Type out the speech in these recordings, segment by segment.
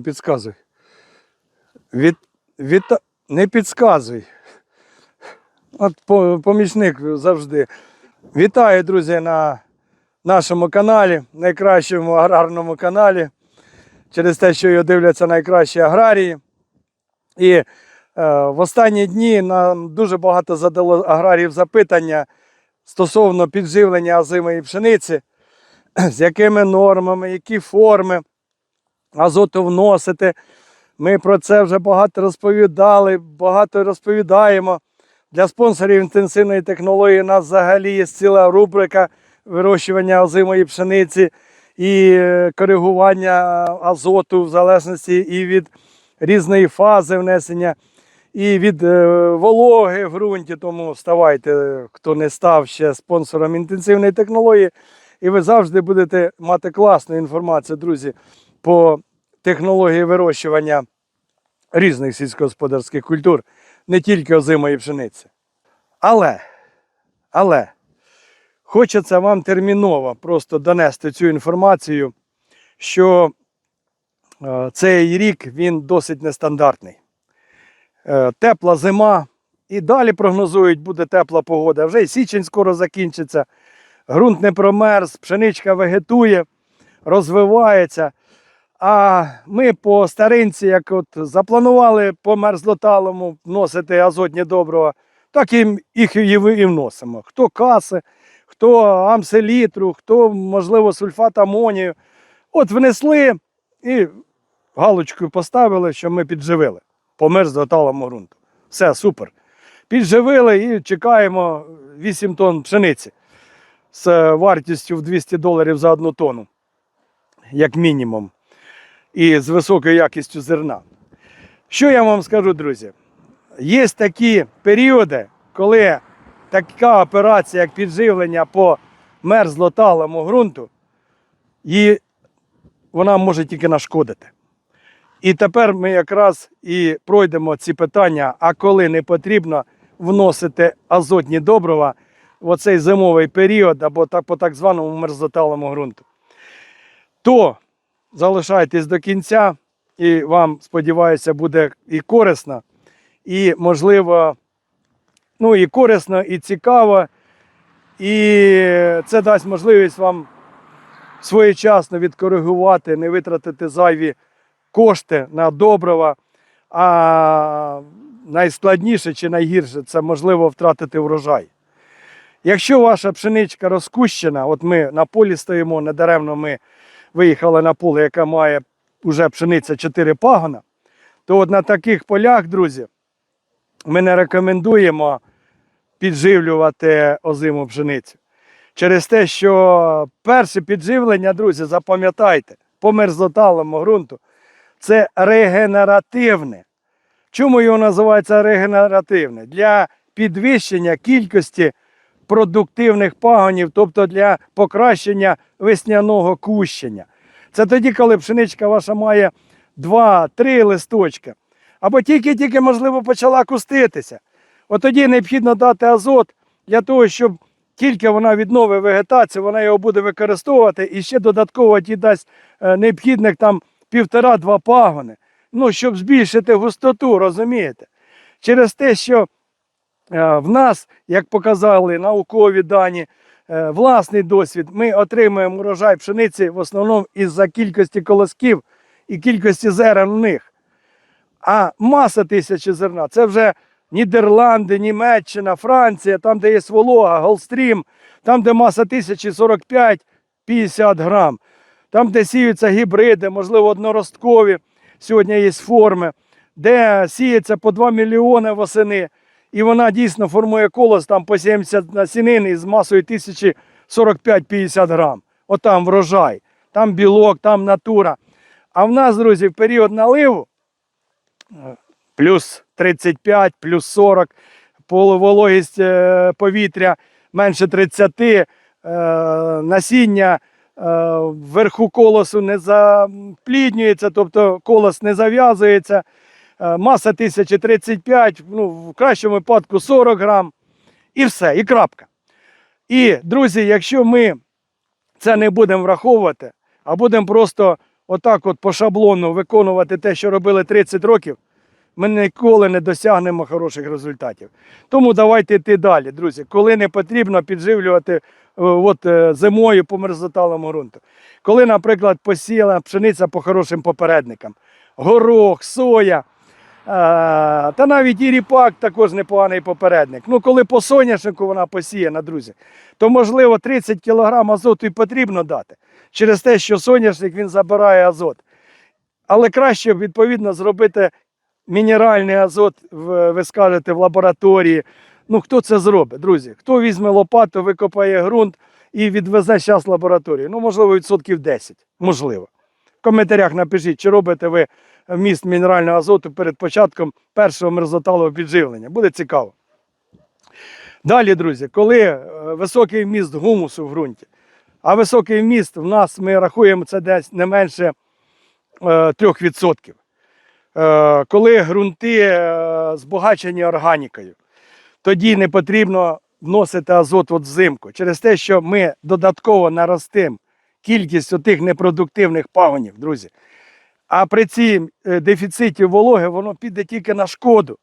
підказуй. Від, від, не підказуй. От помічник завжди. Вітаю, друзі, на нашому каналі, найкращому аграрному каналі. Через те, що його дивляться найкращі аграрії. І е, в останні дні нам дуже багато задало аграріїв запитання стосовно підживлення озимої пшениці, з якими нормами, які форми азоту вносити. Ми про це вже багато розповідали, багато розповідаємо. Для спонсорів інтенсивної технології у нас взагалі є ціла рубрика вирощування озимої пшениці і е, коригування азоту в залежності і від різної фази внесення, і від е, вологи в ґрунті. Тому ставайте, хто не став ще спонсором інтенсивної технології, і ви завжди будете мати класну інформацію, друзі, по технології вирощування різних сільськогосподарських культур, не тільки озимої пшениці. Але, але хочеться вам терміново просто донести цю інформацію, що е, цей рік він досить нестандартний. Е, тепла зима, і далі прогнозують, буде тепла погода. Вже і січень скоро закінчиться. Грунт не промерз, пшеничка вегетує, розвивається. А ми по старинці, як от запланували по мерзлоталому вносити азотні добрива, так і їх і вносимо. Хто каси, хто амселітру, хто, можливо, сульфат амонію. От внесли і галочкою поставили, що ми підживили по мерзлоталому ґрунту. Все, супер. Підживили і чекаємо 8 тонн пшениці з вартістю в 200 доларів за одну тонну, як мінімум і з високою якістю зерна. Що я вам скажу, друзі? Є такі періоди, коли така операція, як підживлення по мерзлоталому ґрунту, її, вона може тільки нашкодити. І тепер ми якраз і пройдемо ці питання, а коли не потрібно вносити азотні добрива в оцей зимовий період або так, по так званому мерзлоталому ґрунту. То залишайтесь до кінця, і вам, сподіваюся, буде і корисно, і, можливо, ну, і корисно, і цікаво. І це дасть можливість вам своєчасно відкоригувати, не витратити зайві кошти на добрива. А найскладніше чи найгірше це можливо втратити врожай. Якщо ваша пшеничка розкущена, от ми на полі стоїмо, недаремно ми виїхали на поле, яке має вже пшениця 4 пагона, то от на таких полях, друзі, ми не рекомендуємо підживлювати озиму пшеницю. Через те, що перше підживлення, друзі, запам'ятайте, по мерзлоталому ґрунту, це регенеративне. Чому його називається регенеративне? Для підвищення кількості продуктивних пагонів, тобто для покращення весняного кущення. Це тоді, коли пшеничка ваша має 2-3 листочка, або тільки-тільки, можливо, почала куститися. От тоді необхідно дати азот для того, щоб тільки вона відновить вегетацію, вона його буде використовувати і ще додатково їй дасть е, необхідних там півтора-два пагони. Ну, щоб збільшити густоту, розумієте? Через те, що В нас, як показали наукові дані, е, власний досвід, ми отримуємо урожай пшениці в основному із-за кількості колосків і кількості зерен у них. А маса тисячі зерна це вже Нідерланди, Німеччина, Франція, там, де є волога, Голстрім, там, де маса тисячі 45-50 грам, там, де сіються гібриди, можливо, одноросткові, сьогодні є форми, де сіється по 2 мільйони восени. І вона дійсно формує колос там по 70 насінин із масою 1045-50 грам. Отам врожай, там білок, там натура. А в нас, друзі, в період наливу плюс 35, плюс 40, полувологість е, повітря менше 30, е, насіння е, вверху колосу не запліднюється, тобто колос не зав'язується. Е, Маса 1035, ну, в кращому випадку 40 грам. І все, і крапка. І, друзі, якщо ми це не будемо враховувати, а будемо просто отак от по шаблону виконувати те, що робили 30 років, ми ніколи не досягнемо хороших результатів. Тому давайте йти далі, друзі. Коли не потрібно підживлювати е, от, е, зимою по мерзоталому ґрунту. Коли, наприклад, посіяла пшениця по хорошим попередникам, горох, соя, та навіть і ріпак також непоганий попередник. Ну, коли по соняшнику вона посіяна, друзі, то можливо 30 кг азоту і потрібно дати через те, що соняшник він забирає азот. Але краще відповідно зробити мінеральний азот, ви скажете, в лабораторії. Ну, хто це зробить, друзі? Хто візьме лопату, викопає ґрунт і відвезе зараз в лабораторію? Ну, можливо, відсотків 10. Можливо. В коментарях напишіть, чи робите ви вміст мінерального азоту перед початком першого мерзоталого підживлення. Буде цікаво. Далі, друзі, коли е, високий вміст гумусу в ґрунті, а високий вміст в нас ми рахуємо це десь не менше е, 3%. Е, коли ґрунти е, збагачені органікою, тоді не потрібно вносити азот от взимку. Через те, що ми додатково наростимо кількість тих непродуктивних пагонів, друзі. А при цій е, дефіциті вологи воно піде тільки на шкоду.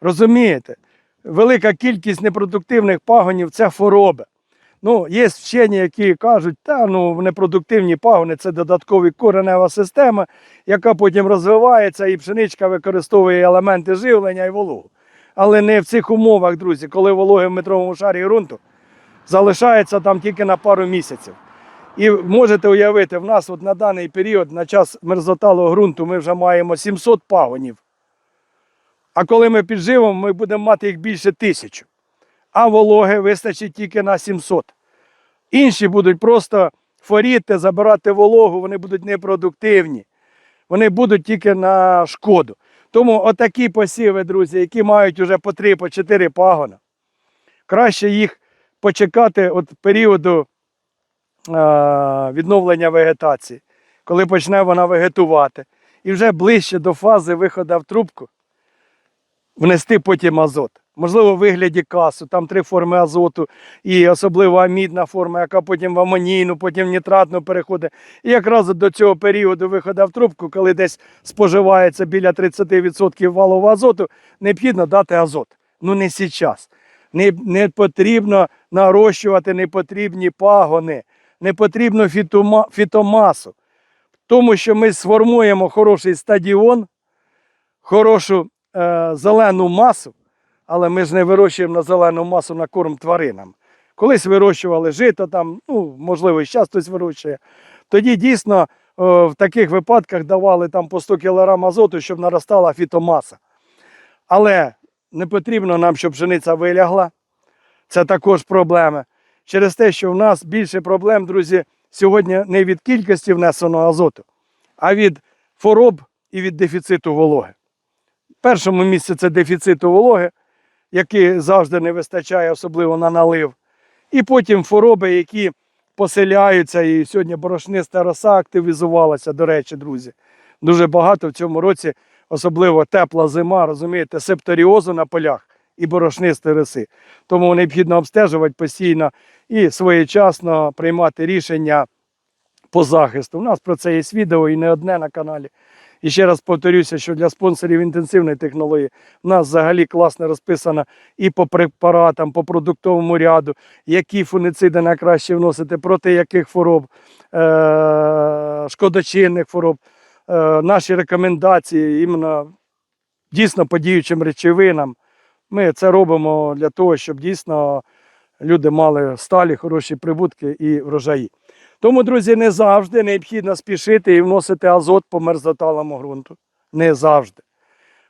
Розумієте? Велика кількість непродуктивних пагонів це хвороби. Ну, є вчені, які кажуть, та ну непродуктивні пагони це додаткова коренева система, яка потім розвивається, і пшеничка використовує елементи живлення і вологу. Але не в цих умовах, друзі, коли вологи в метровому шарі ґрунту залишається там тільки на пару місяців. І можете уявити, в нас от на даний період, на час мерзоталого ґрунту, ми вже маємо 700 пагонів. А коли ми підживемо, ми будемо мати їх більше тисячі. А вологи вистачить тільки на 700. Інші будуть просто форіти, забирати вологу, вони будуть непродуктивні. Вони будуть тільки на шкоду. Тому отакі посіви, друзі, які мають вже по 3 по 4 пагона, краще їх почекати от періоду відновлення вегетації, коли почне вона вегетувати. І вже ближче до фази виходу в трубку внести потім азот. Можливо, в вигляді касу, там три форми азоту, і особливо амідна форма, яка потім в амонійну, потім в нітратну переходить. І якраз до цього періоду виходу в трубку, коли десь споживається біля 30% валового азоту, необхідно дати азот. Ну не зараз. Не, не потрібно нарощувати непотрібні пагони, не потрібно фітома, фітомасу. Тому що ми сформуємо хороший стадіон, хорошу е, зелену масу, але ми ж не вирощуємо на зелену масу на корм тваринам. Колись вирощували жито, там, ну, можливо, і зараз хтось вирощує. Тоді дійсно е, в таких випадках давали там по 100 кг азоту, щоб наростала фітомаса. Але не потрібно нам, щоб пшениця вилягла. Це також проблеми. Через те, що в нас більше проблем, друзі, сьогодні не від кількості внесеного азоту, а від хвороб і від дефіциту вологи. В першому місці це дефіциту вологи, який завжди не вистачає, особливо на налив. І потім хвороби, які поселяються. І сьогодні борошниста роса активізувалася, до речі, друзі. Дуже багато в цьому році, особливо тепла зима, розумієте, септоріозу на полях і борошнистої роси. Тому необхідно обстежувати постійно і своєчасно приймати рішення по захисту. У нас про це є відео і не одне на каналі. І ще раз повторюся, що для спонсорів інтенсивної технології в нас взагалі класно розписано і по препаратам, по продуктовому ряду, які фунициди найкраще вносити, проти яких хвороб, е- шкодочинних хвороб, е- наші рекомендації іменно дійсно по діючим речовинам. Ми це робимо для того, щоб дійсно люди мали сталі, хороші прибутки і врожаї. Тому, друзі, не завжди необхідно спішити і вносити азот по мерзоталому ґрунту. Не завжди.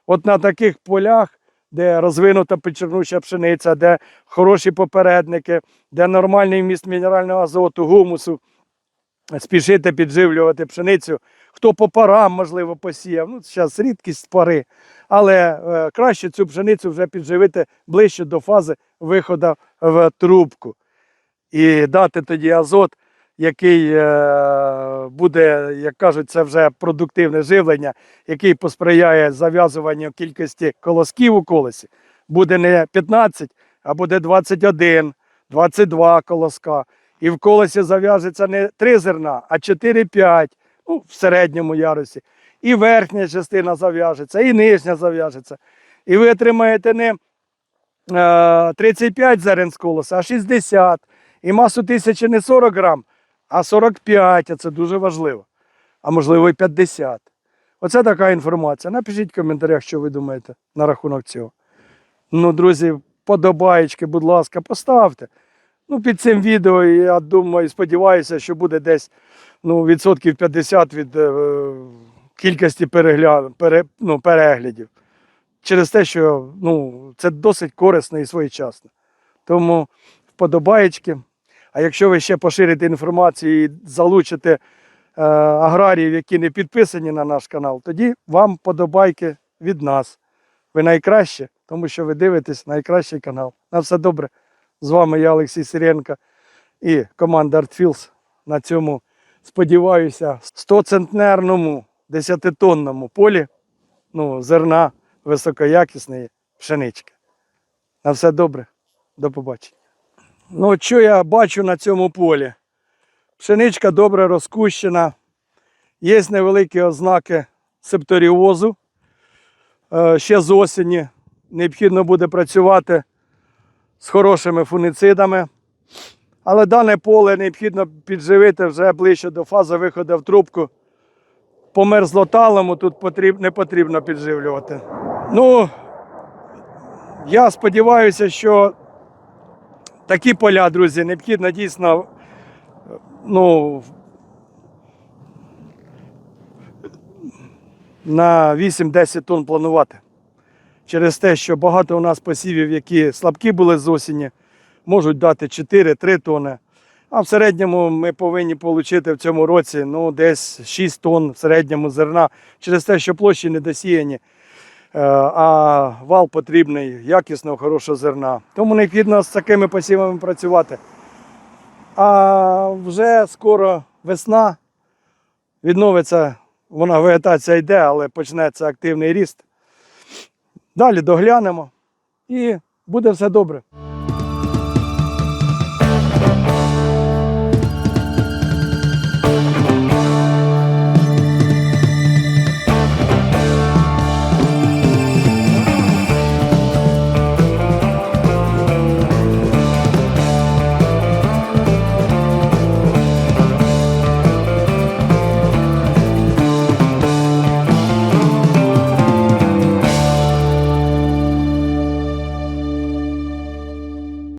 От на таких полях, де розвинута печернуча пшениця, де хороші попередники, де нормальний вміст мінерального азоту, гумусу, спішити підживлювати пшеницю. Хто по парам, можливо, посіяв. Ну, зараз рідкість пари. Але е, краще цю пшеницю вже підживити ближче до фази виходу в трубку. І дати тоді азот, який е, буде, як кажуть, це вже продуктивне живлення, який посприяє зав'язуванню кількості колосків у колесі. Буде не 15, а буде 21, 22 колоска. І в колесі зав'яжеться не 3 зерна, а 4-5. Ну, в середньому ярусі, і верхня частина зав'яжеться, і нижня зав'яжеться. І ви отримаєте не е, 35 зерен з колоса, а 60. І масу тисячі не 40 грам, а 45, а це дуже важливо. А можливо і 50. Оце така інформація. Напишіть в коментарях, що ви думаєте на рахунок цього. Ну, друзі, подобаєчки, будь ласка, поставте. Ну, під цим відео, я думаю, сподіваюся, що буде десь ну, відсотків 50 від е, кількості перегля... пере... ну, переглядів. Через те, що ну, це досить корисно і своєчасно. Тому вподобаєчки. А якщо ви ще поширите інформацію і залучите е, аграріїв, які не підписані на наш канал, тоді вам подобайки від нас. Ви найкраще, тому що ви дивитесь найкращий канал. На все добре. З вами я, Олексій Сиренко і команда ArtFields на цьому, сподіваюся, 100-центнерному 10-тонному полі ну, зерна високоякісної пшенички. На все добре. До побачення. Ну, що я бачу на цьому полі? Пшеничка добре розкущена. Є невеликі ознаки септоріозу. Е, Ще з осені необхідно буде працювати з хорошими фунгицидами. Але дане поле необхідно підживити вже ближче до фази виходу в трубку. По мерзлоталому тут потріб, не потрібно підживлювати. Ну, я сподіваюся, що такі поля, друзі, необхідно дійсно ну, на 8-10 тонн планувати. Через те, що багато у нас посівів, які слабкі були з осені, можуть дати 4-3 тонни. А в середньому ми повинні отримати в цьому році ну, десь 6 тонн в середньому зерна через те, що площі не досіяні, е, а вал потрібний якісного, хорошого зерна. Тому необхідно з такими посівами працювати. А вже скоро весна, відновиться, вона вегетація йде, але почнеться активний ріст. Далі доглянемо і буде все добре.